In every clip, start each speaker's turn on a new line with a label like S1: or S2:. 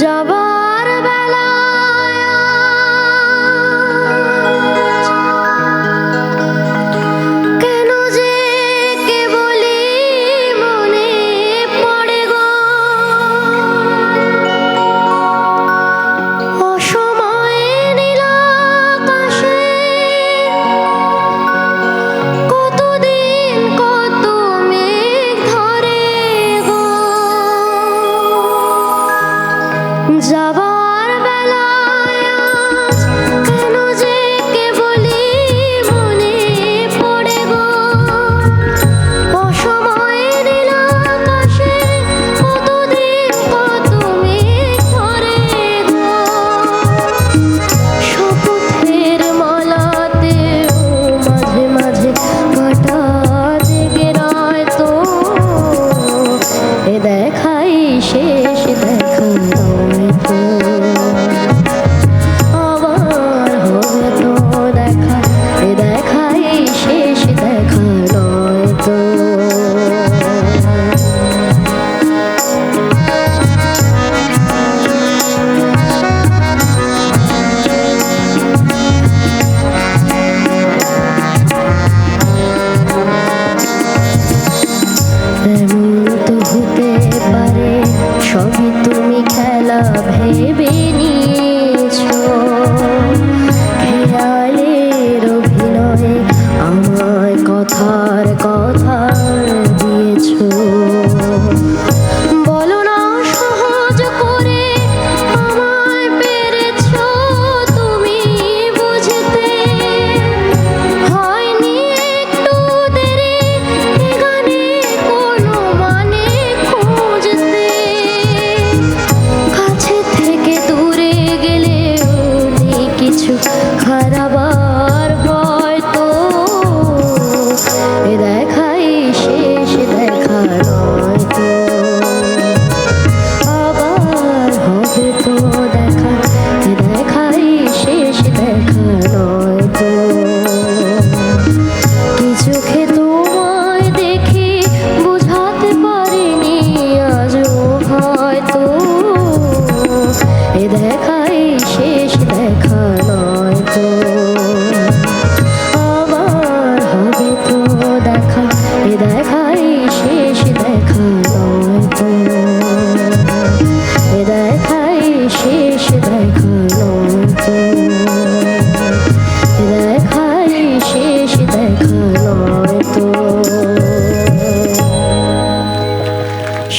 S1: জবা যাবা শেষ দেখা Come Сиде.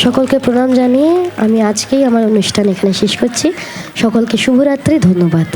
S1: সকলকে প্রণাম জানিয়ে আমি আজকেই আমার অনুষ্ঠান এখানে শেষ করছি। সকলকে শুভরাত্রি ধন্যবাদ।